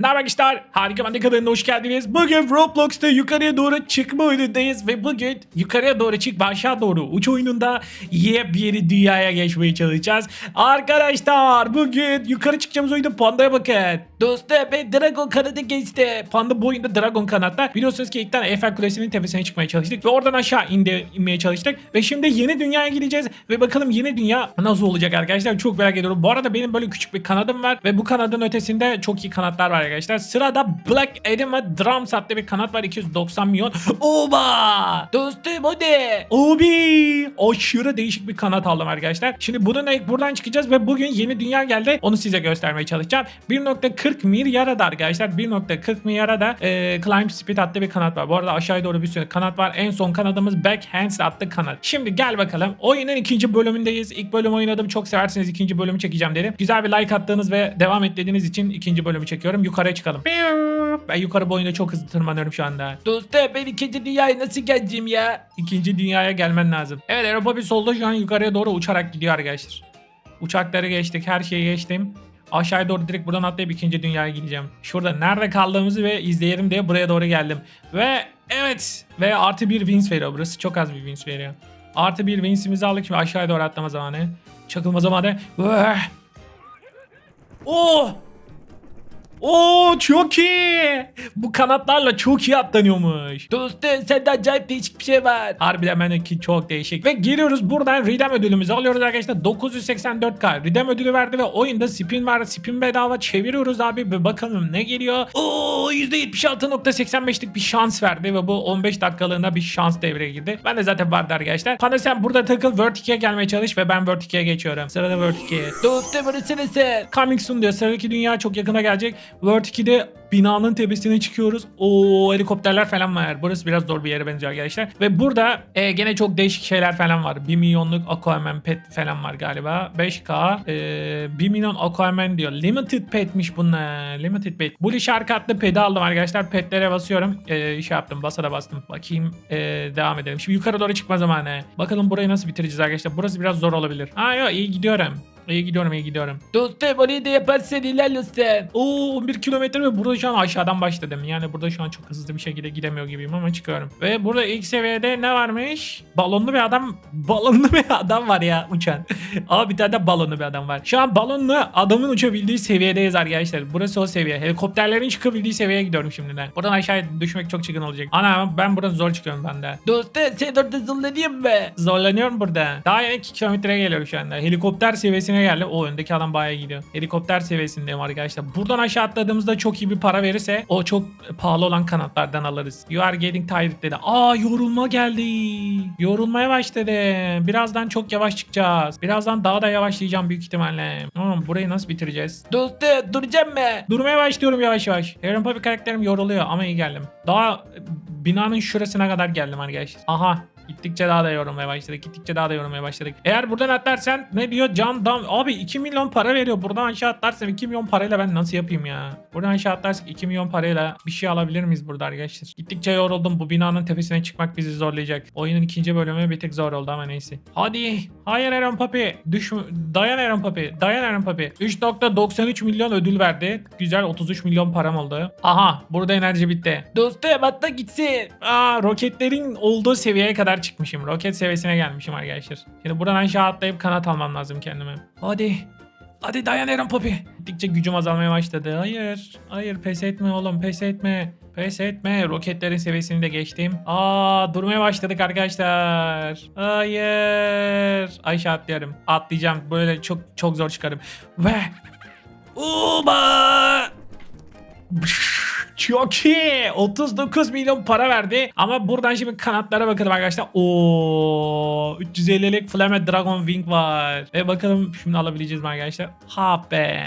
Merhaba arkadaşlar, Harika Bende kanalına hoş geldiniz. Bugün Roblox'ta yukarıya doğru çıkma oyunundayız ve bugün yukarıya doğru çık aşağı doğru uç oyununda yepyeni dünyaya geçmeye çalışacağız. Arkadaşlar bugün yukarı çıkacağımız oyunda pandaya bakın. Dostum ben Dragon kanadı geçti. Panda bu oyunda Dragon kanatta. Biliyorsunuz ki ilk tane Eiffel Kulesi'nin tepesine çıkmaya çalıştık ve oradan aşağı indi, inmeye çalıştık. Ve şimdi yeni dünyaya gideceğiz ve bakalım yeni dünya nasıl olacak arkadaşlar. Çok merak ediyorum. Bu arada benim böyle küçük bir kanadım var ve bu kanadın ötesinde çok iyi kanatlar var arkadaşlar. Sırada Black Adam ve Drums adlı bir kanat var 290 milyon. Oba! Dostum o ne? Obi! Aşırı değişik bir kanat aldım arkadaşlar. Şimdi bununla buradan çıkacağız ve bugün yeni dünya geldi. Onu size göstermeye çalışacağım. 1.40 milyara da arkadaşlar 1.40 milyara da e, Climb Speed adlı bir kanat var. Bu arada aşağıya doğru bir sürü kanat var. En son kanadımız Backhands adlı kanat. Şimdi gel bakalım. Oyunun ikinci bölümündeyiz. İlk bölüm oynadım. Çok seversiniz. ikinci bölümü çekeceğim dedim. Güzel bir like attığınız ve devam et dediğiniz için ikinci bölümü çekiyorum. Yukarıya çıkalım. Ben yukarı boyunda çok hızlı tırmanıyorum şu anda. Dostum ben ikinci dünyaya nasıl geleceğim ya? İkinci dünyaya gelmen lazım. Evet Europa bir solda şu an yukarıya doğru uçarak gidiyor arkadaşlar. Uçakları geçtik. Her şeyi geçtim. Aşağıya doğru direkt buradan atlayıp ikinci dünyaya gideceğim. Şurada nerede kaldığımızı ve izleyelim diye buraya doğru geldim. Ve evet ve artı bir wins veriyor. Burası çok az bir wins veriyor. Artı bir winsimizi aldık şimdi aşağıya doğru atlama zamanı. Çakılma zamanı. Oh! Oo çok iyi. Bu kanatlarla çok iyi atlanıyormuş. Dostum sende acayip değişik bir şey var. Harbiden benimki çok değişik. Ve giriyoruz buradan Ridem ödülümüzü alıyoruz arkadaşlar. 984k Ridem ödülü verdi ve oyunda spin var. Spin bedava çeviriyoruz abi ve bakalım ne geliyor. Oo %76.85'lik bir şans verdi ve bu 15 dakikalığına bir şans devreye girdi. Ben de zaten vardı arkadaşlar. Panda sen burada takıl Vertice'ye gelmeye çalış ve ben Vertice'ye geçiyorum. Sırada Vertice. Dostum burası neresi? Coming soon diyor. Sıradaki dünya çok yakına gelecek. World 2'de binanın tepesine çıkıyoruz. O helikopterler falan var. Burası biraz zor bir yere benziyor arkadaşlar. Ve burada e, gene çok değişik şeyler falan var. 1 milyonluk Aquaman pet falan var galiba. 5K. E, 1 milyon Aquaman diyor. Limited petmiş bunlar. Limited pet. Bu şarkı adlı pedi aldım arkadaşlar. Petlere basıyorum. E, şey yaptım. Basa da bastım. Bakayım. E, devam edelim. Şimdi yukarı doğru çıkma zamanı. Bakalım burayı nasıl bitireceğiz arkadaşlar. Burası biraz zor olabilir. Ha yok iyi gidiyorum. İyi gidiyorum iyi gidiyorum. Dostum orayı da yaparsan ilerlesin. Oo 11 kilometre ve burada şu an aşağıdan başladım. Yani burada şu an çok hızlı bir şekilde gidemiyor gibiyim ama çıkıyorum. Ve burada ilk seviyede ne varmış? Balonlu bir adam. Balonlu bir adam var ya uçan. Aa bir tane de balonlu bir adam var. Şu an balonlu adamın uçabildiği seviyedeyiz arkadaşlar. Burası o seviye. Helikopterlerin çıkabildiği seviyeye gidiyorum şimdi de. Buradan aşağıya düşmek çok çılgın olacak. Ana ben buradan zor çıkıyorum ben de. Dostum sen orada zorlanayım mı? Zorlanıyorum burada. Daha yeni 2 kilometreye geliyorum şu anda. Helikopter seviyesine geldi. O öndeki adam bayağı gidiyor. Helikopter seviyesindeyim arkadaşlar. Buradan aşağı atladığımızda çok iyi bir para verirse o çok pahalı olan kanatlardan alırız. You are getting tired dedi. Aa yorulma geldi. Yorulmaya başladı. Birazdan çok yavaş çıkacağız. Birazdan daha da yavaşlayacağım büyük ihtimalle. Hmm, burayı nasıl bitireceğiz? Dostum duracağım mı? Durmaya başlıyorum yavaş yavaş. Aaron Papi karakterim yoruluyor ama iyi geldim. Daha binanın şurasına kadar geldim arkadaşlar. Aha Gittikçe daha da yorulmaya başladık. Gittikçe daha da yorulmaya başladık. Eğer buradan atlarsan ne diyor? Can dam. Abi 2 milyon para veriyor. Buradan aşağı atlarsam 2 milyon parayla ben nasıl yapayım ya? Buradan aşağı atlarsak 2 milyon parayla bir şey alabilir miyiz burada arkadaşlar? Gittikçe yoruldum. Bu binanın tepesine çıkmak bizi zorlayacak. Oyunun ikinci bölümü bir tık zor oldu ama neyse. Hadi. Hayır Eren Papi. Düş Dayan Eren Papi. Dayan Eren Papi. 3.93 milyon ödül verdi. Güzel 33 milyon param oldu. Aha burada enerji bitti. Dostum atla gitsin. Aa roketlerin olduğu seviyeye kadar çıkmışım. Roket seviyesine gelmişim arkadaşlar. Şimdi buradan aşağı atlayıp kanat almam lazım kendime. Hadi. Hadi dayan Eren Papi. Gittikçe gücüm azalmaya başladı. Hayır. Hayır pes etme oğlum pes etme. Pes etme. Roketlerin seviyesini de geçtim. Aa durmaya başladık arkadaşlar. Hayır. Aşağı atlıyorum. Atlayacağım. Böyle çok çok zor çıkarım. Ve Uba! Çok iyi. 39 milyon para verdi. Ama buradan şimdi kanatlara bakalım arkadaşlar. Oo, 350'lik Flamed Dragon Wing var. Ve bakalım şimdi alabileceğiz mi arkadaşlar? Ha be.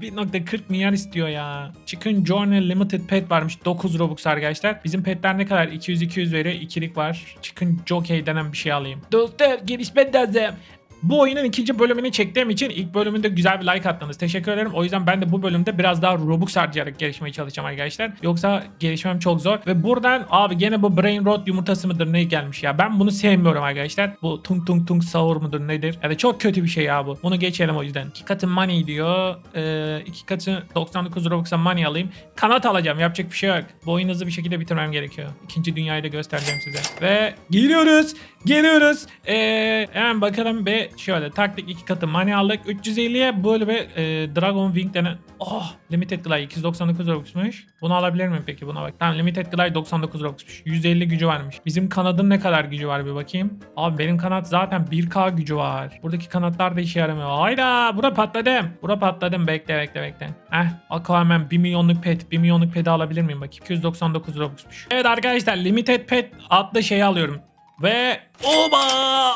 1.40 milyar istiyor ya. Chicken Journey Limited Pet varmış. 9 Robux arkadaşlar. Bizim petler ne kadar? 200-200 veriyor. İkilik var. Chicken Jockey denen bir şey alayım. Dostum gelişmen lazım. Bu oyunun ikinci bölümünü çektiğim için ilk bölümünde güzel bir like attınız. Teşekkür ederim. O yüzden ben de bu bölümde biraz daha Robux harcayarak gelişmeye çalışacağım arkadaşlar. Yoksa gelişmem çok zor. Ve buradan abi gene bu Brain Rot yumurtası mıdır ne gelmiş ya. Ben bunu sevmiyorum arkadaşlar. Bu tung tung tung sahur mudur nedir? Da çok kötü bir şey ya bu. Bunu geçelim o yüzden. İki katı money diyor. Ee, iki katı 99 Robux'a money alayım. Kanat alacağım. Yapacak bir şey yok. Bu oyunu hızlı bir şekilde bitirmem gerekiyor. İkinci dünyayı da göstereceğim size. Ve geliyoruz. Geliyoruz. Ee, hemen bakalım şöyle taktik iki katı money aldık. 350'ye böyle bir e, Dragon Wing denen Oh Limited Glide 299 Robux'muş. Bunu alabilir miyim peki buna bak. Tamam Limited Glide 99 Robux'muş. 150 gücü varmış. Bizim kanadın ne kadar gücü var bir bakayım. Abi benim kanat zaten 1K gücü var. Buradaki kanatlar da işe yaramıyor. Hayda bura patladım. Bura patladım bekle bekle bekle. Heh Aquaman 1 milyonluk pet. 1 milyonluk pet alabilir miyim bakayım. 299 Robux'muş. Evet arkadaşlar Limited Pet adlı şeyi alıyorum. Ve Oba!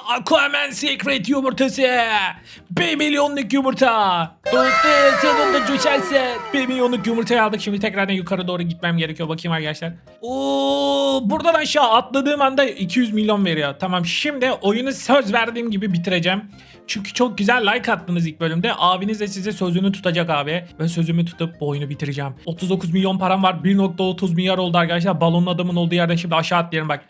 Aquaman Secret yumurtası! 1 milyonluk yumurta! Dostu sonunda düşersin. 1 milyonluk yumurtayı aldık. Şimdi tekrardan yukarı doğru gitmem gerekiyor. Bakayım arkadaşlar. Oo, buradan aşağı atladığım anda 200 milyon veriyor. Tamam şimdi oyunu söz verdiğim gibi bitireceğim. Çünkü çok güzel like attınız ilk bölümde. Abiniz de size sözünü tutacak abi. Ben sözümü tutup bu oyunu bitireceğim. 39 milyon param var. 1.30 milyar oldu arkadaşlar. Balonun adamın olduğu yerden şimdi aşağı atlayalım bak.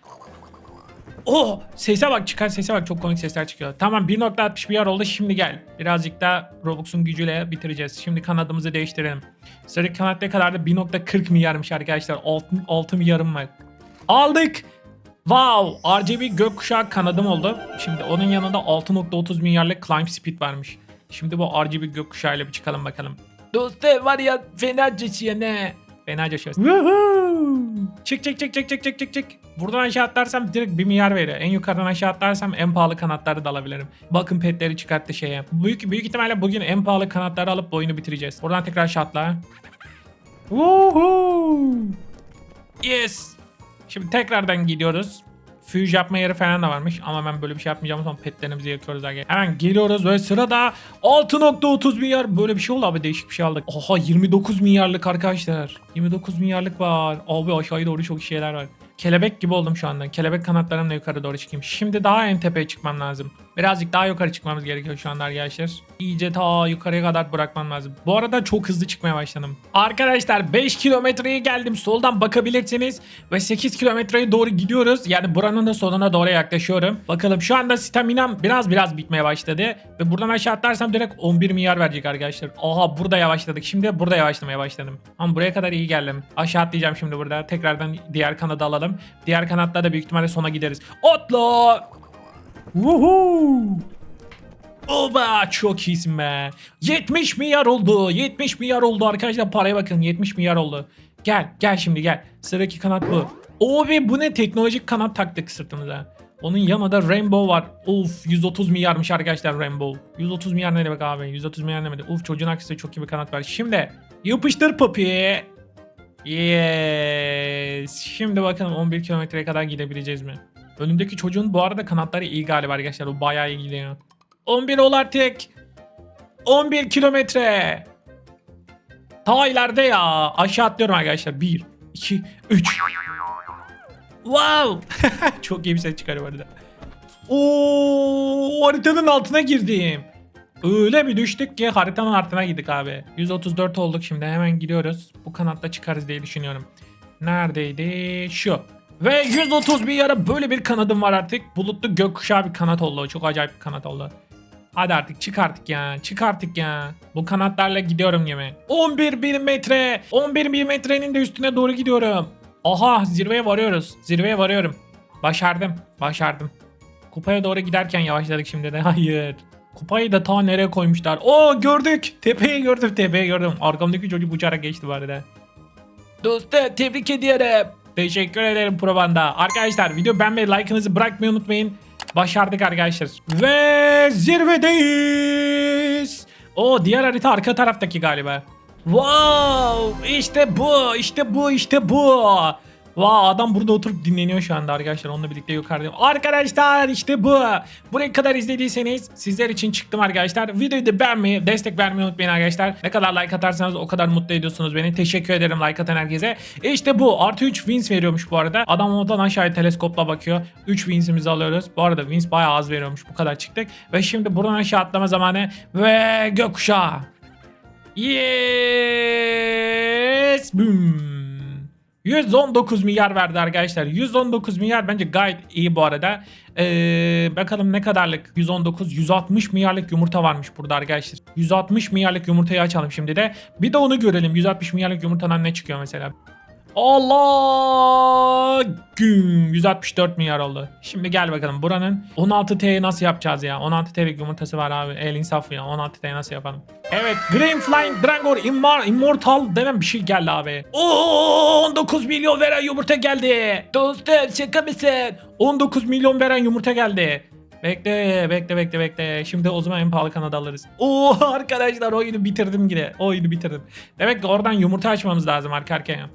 Oh sese bak çıkan sese bak çok komik sesler çıkıyor. Tamam 1.60 milyar oldu şimdi gel. Birazcık da Robux'un gücüyle bitireceğiz. Şimdi kanadımızı değiştirelim. Sıradaki kanat ne kadardı? 1.40 milyarmış arkadaşlar. 6, 6 milyarım var. Aldık. Wow RGB gökkuşağı kanadım oldu. Şimdi onun yanında 6.30 milyarlık climb speed varmış. Şimdi bu RGB gökkuşağıyla bir çıkalım bakalım. Dostu var ya fena coşuyor ne? Fena coşuyor. Çık çık çık çık çık çık çık çık. Buradan aşağı atlarsam direkt 1 milyar veriyor. En yukarıdan aşağı atlarsam en pahalı kanatları da alabilirim. Bakın petleri çıkarttı şeye. Büyük büyük ihtimalle bugün en pahalı kanatları alıp bu oyunu bitireceğiz. Buradan tekrar aşağı atla. Woohoo! Yes. Şimdi tekrardan gidiyoruz. Füj yapma yeri falan da varmış ama ben böyle bir şey yapmayacağım sonra petlerimizi yakıyoruz arkadaşlar. Hemen geliyoruz ve sırada 6.30 milyar böyle bir şey oldu abi değişik bir şey aldık. Oha 29 milyarlık arkadaşlar. 29 milyarlık var. Abi aşağıya doğru çok şeyler var. Kelebek gibi oldum şu anda. Kelebek kanatlarımla yukarı doğru çıkayım. Şimdi daha en tepeye çıkmam lazım. Birazcık daha yukarı çıkmamız gerekiyor şu anda arkadaşlar. İyice ta yukarıya kadar bırakmam lazım. Bu arada çok hızlı çıkmaya başladım. Arkadaşlar 5 kilometreye geldim. Soldan bakabilirsiniz. Ve 8 kilometreye doğru gidiyoruz. Yani buranın da sonuna doğru yaklaşıyorum. Bakalım şu anda staminam biraz biraz bitmeye başladı. Ve buradan aşağı atlarsam direkt 11 milyar verecek arkadaşlar. Oha burada yavaşladık. Şimdi burada yavaşlamaya başladım. Ama buraya kadar iyi geldim. Aşağı atlayacağım şimdi burada. Tekrardan diğer kanadı alalım. Diğer kanatla da büyük ihtimalle sona gideriz. Otla! Woohoo! Oba çok iyisin be. 70 milyar oldu. 70 milyar oldu arkadaşlar paraya bakın 70 milyar oldu. Gel gel şimdi gel. Sıradaki kanat bu. Abi bu ne teknolojik kanat taktık sırtımıza. Onun yanında Rainbow var. Of 130 milyarmış arkadaşlar Rainbow. 130 milyar ne demek abi? 130 milyar ne demek? Uf çocuğun aksine çok iyi bir kanat var. Şimdi yapıştır papi. Yes. Şimdi bakalım 11 kilometreye kadar gidebileceğiz mi? Önümdeki çocuğun bu arada kanatları iyi galiba arkadaşlar. O bayağı iyi gidiyor. 11 ol artık. 11 kilometre. Ta ileride ya. Aşağı atlıyorum arkadaşlar. 1, 2, 3. Wow. Çok iyi bir ses çıkarıyor bu arada. Oo, haritanın altına girdim. Öyle bir düştük ki haritanın altına gittik abi. 134 olduk şimdi hemen gidiyoruz. Bu kanatta çıkarız diye düşünüyorum. Neredeydi? Şu. Ve 130 bir yara böyle bir kanadım var artık. Bulutlu gökkuşağı bir kanat oldu. Çok acayip bir kanat oldu. Hadi artık çık artık ya. Çık artık ya. Bu kanatlarla gidiyorum yeme. 11 bin metre. 11 bin metrenin de üstüne doğru gidiyorum. Aha zirveye varıyoruz. Zirveye varıyorum. Başardım. Başardım. Kupaya doğru giderken yavaşladık şimdi de. Hayır. Kupayı da ta nereye koymuşlar. Oo gördük. Tepeyi gördüm. Tepeyi gördüm. Arkamdaki çocuk uçarak geçti bu arada. Dostu tebrik ediyorum. Teşekkür ederim Probanda. Arkadaşlar video beğenmeyi like'ınızı bırakmayı unutmayın. Başardık arkadaşlar. Ve zirvedeyiz. O diğer harita arka taraftaki galiba. Wow işte bu işte bu işte bu. Vaa adam burada oturup dinleniyor şu anda arkadaşlar. Onunla birlikte yukarıdayım. Arkadaşlar işte bu. Buraya kadar izlediyseniz sizler için çıktım arkadaşlar. Videoyu da beğenmeyi, destek vermeyi unutmayın arkadaşlar. Ne kadar like atarsanız o kadar mutlu ediyorsunuz beni. Teşekkür ederim like atan herkese. E işte bu. Artı 3 wins veriyormuş bu arada. Adam oradan aşağıya teleskopla bakıyor. 3 winsimizi alıyoruz. Bu arada wins bayağı az veriyormuş. Bu kadar çıktık. Ve şimdi buradan aşağı atlama zamanı. Ve gökkuşağı. Yes. Boom. 119 milyar verdi arkadaşlar. 119 milyar bence gayet iyi bu arada. Ee, bakalım ne kadarlık 119 160 milyarlık yumurta varmış burada arkadaşlar. 160 milyarlık yumurtayı açalım şimdi de. Bir de onu görelim. 160 milyarlık yumurtadan ne çıkıyor mesela. Allah gün 164 milyar oldu. Şimdi gel bakalım buranın 16T'yi nasıl yapacağız ya? 16T'lik yumurtası var abi. El insaf ya. 16T'yi nasıl yapalım? Evet Green Flying Dragor Immor Immortal denen bir şey geldi abi. Oo 19 milyon veren yumurta geldi. Dostum şaka mısın? 19 milyon veren yumurta geldi. Bekle bekle bekle bekle. Şimdi o zaman en pahalı kanadı alırız. Oo arkadaşlar oyunu bitirdim yine. Oyunu bitirdim. Demek ki oradan yumurta açmamız lazım arka arkaya.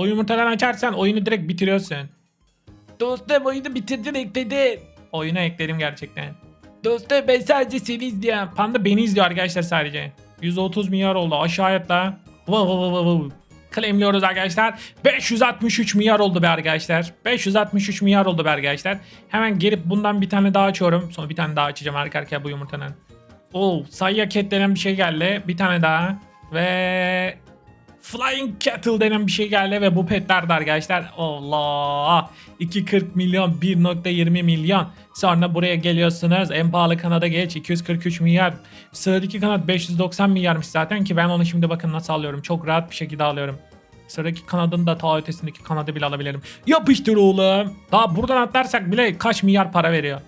O yumurtadan açarsan oyunu direkt bitiriyorsun. Dostum oyunu bitirdin ekledin. Oyuna ekledim gerçekten. Dostum ben sadece seni izliyorum. Panda beni izliyor arkadaşlar sadece. 130 milyar oldu aşağı atla. Wow, wow, wow, wow. Claimliyoruz arkadaşlar. 563 milyar oldu be arkadaşlar. 563 milyar oldu be arkadaşlar. Hemen gelip bundan bir tane daha açıyorum. Sonra bir tane daha açacağım arka arkaya bu yumurtanın. Oo sayıya cat denen bir şey geldi. Bir tane daha. Ve Flying Cattle denen bir şey geldi ve bu petler de arkadaşlar Allah 240 milyon 1.20 milyon sonra buraya geliyorsunuz en pahalı kanada geç 243 milyar sıradaki kanat 590 milyarmış zaten ki ben onu şimdi bakın nasıl alıyorum çok rahat bir şekilde alıyorum Sıradaki kanadın da ta ötesindeki kanadı bile alabilirim. Yapıştır oğlum. Daha buradan atlarsak bile kaç milyar para veriyor.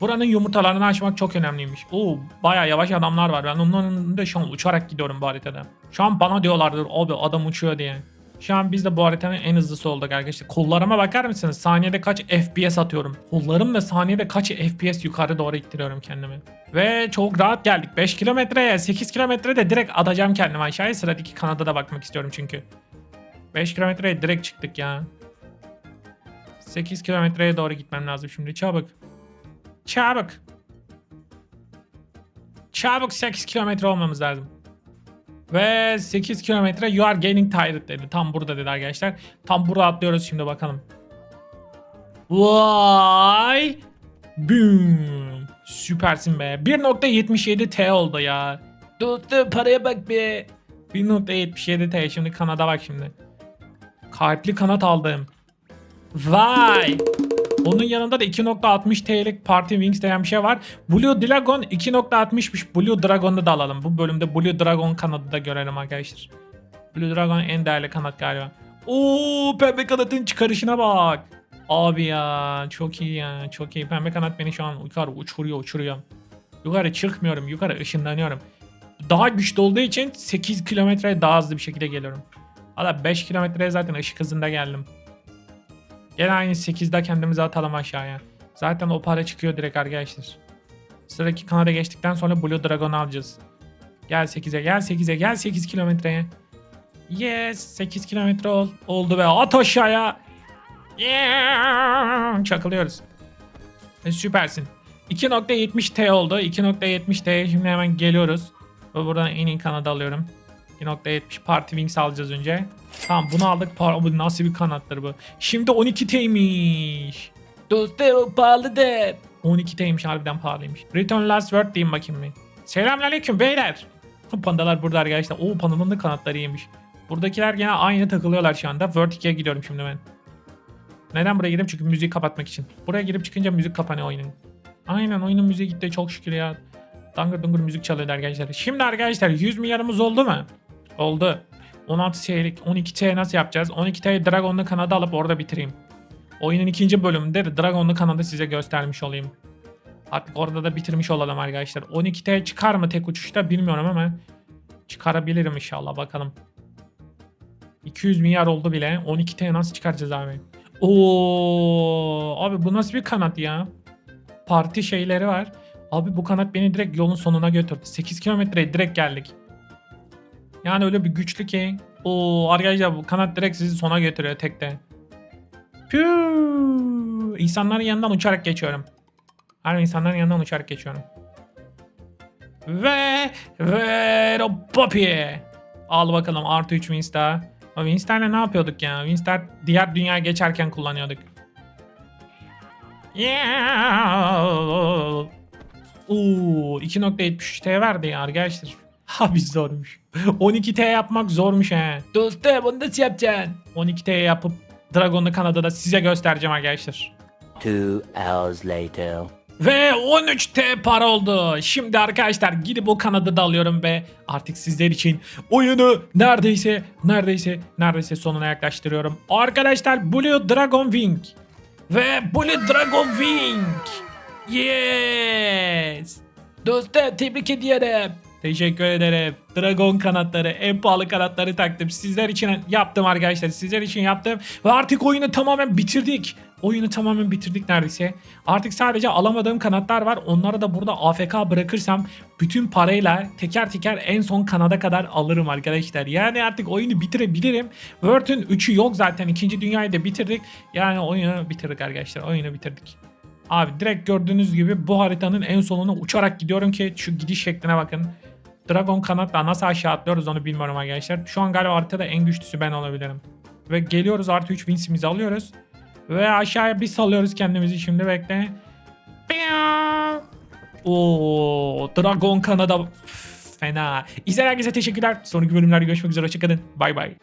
Buranın yumurtalarını açmak çok önemliymiş. Oo baya yavaş adamlar var. Ben onların da şu an uçarak gidiyorum bu haritada. Şu an bana diyorlardır abi adam uçuyor diye. Şu an biz de bu haritanın en hızlısı olduk arkadaşlar. Kollarıma bakar mısınız? Saniyede kaç FPS atıyorum. Kollarım ve saniyede kaç FPS yukarı doğru ittiriyorum kendimi. Ve çok rahat geldik. 5 kilometreye 8 kilometrede direkt atacağım kendimi aşağıya. Sıradaki kanada da bakmak istiyorum çünkü. 5 kilometreye direkt çıktık ya. 8 kilometreye doğru gitmem lazım şimdi. Çabuk. Çabuk. Çabuk 8 kilometre olmamız lazım. Ve 8 kilometre you are gaining tired dedi. Tam burada dedi arkadaşlar. Tam burada atlıyoruz şimdi bakalım. Vay. Boom. Süpersin be. 1.77 T oldu ya. Dostum paraya bak be. 1.77 T. Şimdi kanada bak şimdi. Kalpli kanat aldım. Vay. Onun yanında da 2.60 TL'lik Party Wings denen bir şey var. Blue Dragon 2.60'mış. Blue Dragon'u da alalım. Bu bölümde Blue Dragon kanadı da görelim arkadaşlar. Blue Dragon en değerli kanat galiba. Oo pembe kanatın çıkarışına bak. Abi ya çok iyi ya çok iyi. Pembe kanat beni şu an yukarı uçuruyor uçuruyor. Yukarı çıkmıyorum yukarı ışınlanıyorum. Daha güçlü olduğu için 8 kilometre daha hızlı bir şekilde geliyorum. Hala 5 kilometreye zaten ışık hızında geldim. Gene aynı 8'de kendimizi atalım aşağıya. Zaten o para çıkıyor direkt arkadaşlar. Sıradaki kanada geçtikten sonra Blue Dragon alacağız. Gel 8'e gel 8'e gel 8 kilometreye. Yes 8 kilometre ol. Oldu be at aşağıya. Yeah. Çakılıyoruz. E, süpersin. 2.70 T oldu. 2.70 T şimdi hemen geliyoruz. Ve buradan en iyi kanadı alıyorum. 2.70 Party Wings alacağız önce. Tamam bunu aldık. Par- bu nasıl bir kanattır bu? Şimdi 12 T'ymiş. Dostum pahalı de. 12 T'ymiş harbiden pahalıymış. Return last word diyeyim bakayım bir. Selamünaleyküm beyler. Pandalar burada arkadaşlar. Oo pandanın da kanatları iyiymiş. Buradakiler gene aynı takılıyorlar şu anda. 2'ye gidiyorum şimdi ben. Neden buraya girdim? Çünkü müziği kapatmak için. Buraya girip çıkınca müzik kapanıyor oyunun. Aynen oyunun müziği gitti çok şükür ya. Dangır dungur müzik çalıyor arkadaşlar. Şimdi arkadaşlar 100 milyarımız oldu mu? Oldu. 16 T'lik 12 T nasıl yapacağız? 12 T Dragon'lu kanadı alıp orada bitireyim. Oyunun ikinci bölümünde de Dragon'lu kanadı size göstermiş olayım. Artık orada da bitirmiş olalım arkadaşlar. 12 T çıkar mı tek uçuşta bilmiyorum ama çıkarabilirim inşallah bakalım. 200 milyar oldu bile. 12 T nasıl çıkaracağız abi? Oo abi bu nasıl bir kanat ya? Parti şeyleri var. Abi bu kanat beni direkt yolun sonuna götürdü. 8 kilometreye direkt geldik. Yani öyle bir güçlü ki. Oo arkadaşlar bu kanat direkt sizi sona götürüyor tekte. Püü. İnsanların yanından uçarak geçiyorum. Harbi insanların yanından uçarak geçiyorum. Ve ve Poppy. Al bakalım artı 3 Winstar. O Winstar'la ne yapıyorduk ya? Winstar diğer dünyaya geçerken kullanıyorduk. Yeah. Oo, 2.73T verdi ya arkadaşlar. Abi zormuş. 12T yapmak zormuş he. Dostum bunu nasıl yapacaksın? 12T yapıp Dragon'u Kanada'da size göstereceğim arkadaşlar. Two hours later. Ve 13T para oldu. Şimdi arkadaşlar gidip o Kanada'da alıyorum ve artık sizler için oyunu neredeyse neredeyse neredeyse sonuna yaklaştırıyorum. Arkadaşlar Blue Dragon Wing. Ve Blue Dragon Wing. Yes. Dostum tebrik ediyorum. Teşekkür ederim. Dragon kanatları, en pahalı kanatları taktım. Sizler için yaptım arkadaşlar. Sizler için yaptım. Ve artık oyunu tamamen bitirdik. Oyunu tamamen bitirdik neredeyse. Artık sadece alamadığım kanatlar var. Onları da burada AFK bırakırsam bütün parayla teker teker en son kanada kadar alırım arkadaşlar. Yani artık oyunu bitirebilirim. World'ün 3'ü yok zaten. İkinci dünyayı da bitirdik. Yani oyunu bitirdik arkadaşlar. Oyunu bitirdik. Abi direkt gördüğünüz gibi bu haritanın en sonuna uçarak gidiyorum ki şu gidiş şekline bakın. Dragon kanatla nasıl aşağı atlıyoruz onu bilmiyorum arkadaşlar. Şu an galiba haritada en güçlüsü ben olabilirim. Ve geliyoruz artı 3 winsimizi alıyoruz. Ve aşağıya bir salıyoruz kendimizi şimdi bekle. Oo, Dragon Kanada fena. İzleyen herkese teşekkürler. Sonraki bölümlerde görüşmek üzere. Hoşçakalın. Bay bay.